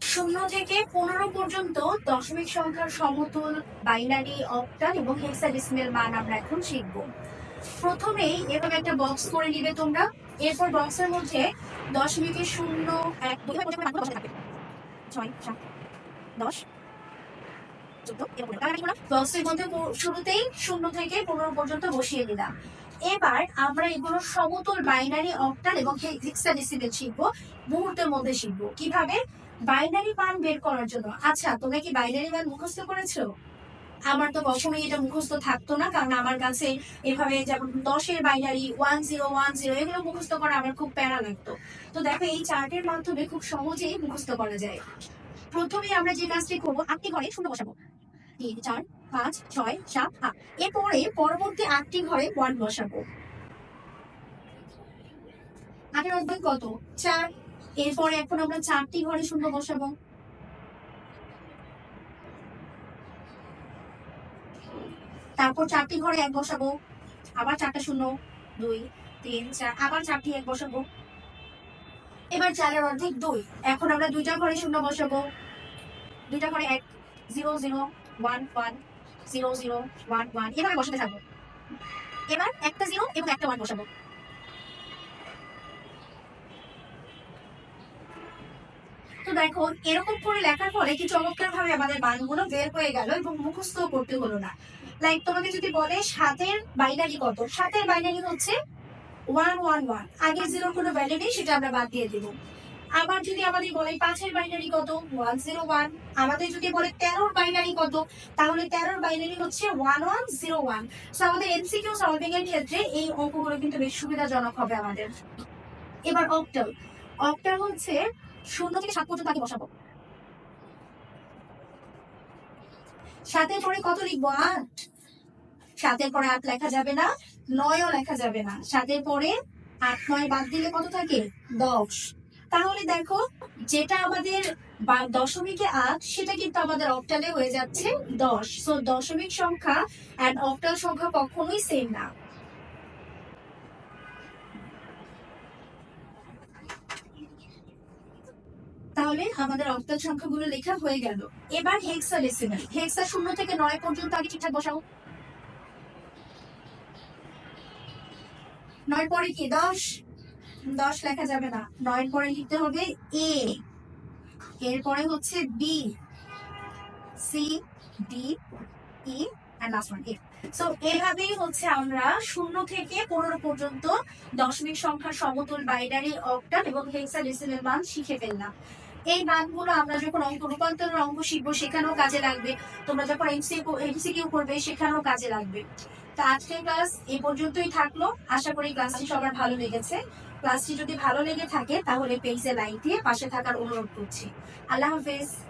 শূন্য থেকে পনেরো পর্যন্ত দশমিক সংখ্যার সমতুল বাইনারি অক্টাল এবং হেক্সাডেসিমেল মান আমরা এখন শিখব। প্রথমেই এভাবে একটা বক্স করে নিবে তোমরা। এরপর বক্সের মধ্যে দশমিকের শূন্য এক দুই ছয়, সাত, দশ বক্সের মধ্যে শুরুতেই শূন্য থেকে পনেরো পর্যন্ত বসিয়ে দিলাম। এবার আমরা এগুলো সমতল বাইনারি অক্টাল এবং হেক্সাডেসিমেল শিখব। মুহূর্তের মধ্যে শিখব। কীভাবে? বাইনারি মান বের করার জন্য। আচ্ছা তোমরা কি বাইনারি মান মুখস্থ করেছ? আমার তো কখনোই এটা মুখস্থ থাকতো না, কারণ আমার কাছে এভাবে যেমন দশের binary one zero one zero এগুলো মুখস্থ করা আমার খুব প্যারা লাগতো। তো দেখো, এই চার্টের মাধ্যমে খুব সহজেই মুখস্থ করা যায়। প্রথমে আমরা যে কাজটি করব, আপনি ঘরে শূন্য বসাবো। তিন, চার, পাঁচ, ছয়, সাত, আট। এরপরে পরবর্তী আটটি ঘরে ওয়ান বসাবো। অধ্যায় কত? চার। এরপরে এখন আমরা চারটি ঘরে শূন্য বসাবো। তারপর চারটি ঘরে এক বসাবো। আবার চারটা শূন্য। দুই, তিন, চার। আবার চারটি এক বসাবো। এবার চারের অর্ধেক দুই। এখন আমরা দুইটা ঘরে শূন্য বসাবো। দুইটা ঘরে এক, জিরো জিরো। জিরো জিরো এভাবে বসাতে থাকব এবার একটা জিরো এবং একটা ওয়ান বসাবো। তো দেখো, এরকম করে লেখার পরে কি চমৎকার ভাবে আমাদের মানগুলো বের হয়ে গেল এবং মুখস্থ করতে হলো না। লাইক তোমাকে যদি বলে সাতের বাইনারি কত? সাতের বাইনারি হচ্ছে ওয়ান ওয়ান ওয়ান আগে জিরোর কোনো ভ্যালু নেই, সেটা আমরা বাদ দিয়ে দেবো। আবার যদি আমাদের বলে পাঁচের বাইনারি কত? ওয়ান জিরো ওয়ান আমাদের যদি বলে তেরোর বাইনারি কত? তাহলে তেরোর বাইনারি হচ্ছে one one zero one so আমাদের এমসিকিউ সলভিং এর ক্ষেত্রে এই অঙ্কগুলো কিন্তু বেশ সুবিধাজনক হবে আমাদের। এবার অক্টাল অক্টাল হচ্ছে শূন্য থেকে সাত পর্যন্ত আগে বসাবো। সাতের পরে কত লিখব? আট। সাতের পরে আট লেখা যাবে না, নয়ও লেখা যাবে না। সাতের পরে আট, নয় বাদ দিলে কত থাকে? দশ। তাহলে দেখো, যেটা আমাদের দশমিকে আট, সেটা কিন্তু আমাদের অক্টালে হয়ে যাচ্ছে দশ। সো দশমিক সংখ্যা অ্যান্ড অক্টাল সংখ্যা কখনোই সেম না। তাহলে আমাদের অক্টাল সংখ্যাগুলো লেখা হয়ে গেল। এবার হেক্সা ডেসিমেল হেক্সা শূন্য থেকে নয় পর্যন্ত আগে ঠিকঠাক বসাও। নয় পরে কি? দশ। দশ লেখা যাবে না। নয়ের পরে লিখতে হবে এ। এরপরে হচ্ছে B. C, D, E and এভাবেই হচ্ছে আমরা শূন্য থেকে পনেরো পর্যন্ত দশমিক সংখ্যার সমতুল বাইনারি অক্টাল এবং হেক্সাডেসিমেল মান শিখে ফেললাম। এই মানগুলো আমরা যখন অঙ্ক রূপান্তরের অঙ্ক শিখব, সেখানেও কাজে লাগবে। তোমরা যখন এমসিকিউ এমসিকিউ করবে, সেখানেও কাজে লাগবে। তো আজকের ক্লাস এ পর্যন্তই থাকল। আশা করি ক্লাসটি সবার ভালো লেগেছে। ক্লাসটি যদি ভালো লেগে থাকে, তাহলে পেজে লাইক দিয়ে পাশে থাকার অনুরোধ করছি। আল্লাহ হাফেজ।